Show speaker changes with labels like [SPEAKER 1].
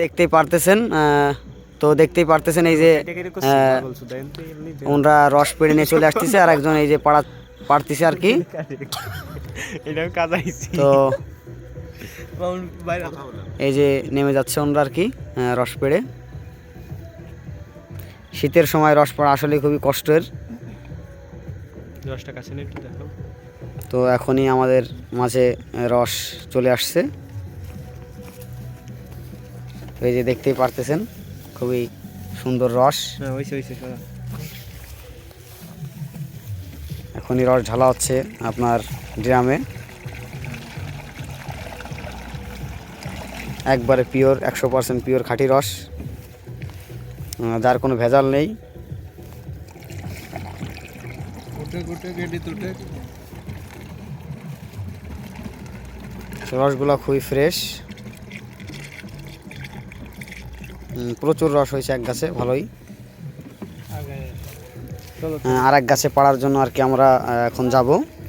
[SPEAKER 1] দেখতেই পারতেছেন তো দেখতেই পারতেছেন এই যে ওনরা রস পেড়ে নিয়ে চলে আসতেছে আর একজন এই যে পাড়া পাড়তেছে আর কি। তো এই যে নেমে যাচ্ছে ওনরা আর কি রস পেড়ে। শীতের সময় রস পড়া আসলে খুবই কষ্টের। তো এখনই আমাদের মাঝে রস চলে আসছে। তো এই যে দেখতেই পারতেছেন খুবই সুন্দর রস।
[SPEAKER 2] হ্যাঁ
[SPEAKER 1] এখনই রস ঢালা হচ্ছে আপনার ড্রামে। একবারে পিওর একশো পার্সেন্ট পিওর খাঁটি রস। যার কোনো ভেজাল নেই। রসগুলো খুবই ফ্রেশ। প্রচুর রস হয়েছে এক গাছে ভালোই। আর এক গাছে পাড়ার জন্য আর কি আমরা এখন যাব।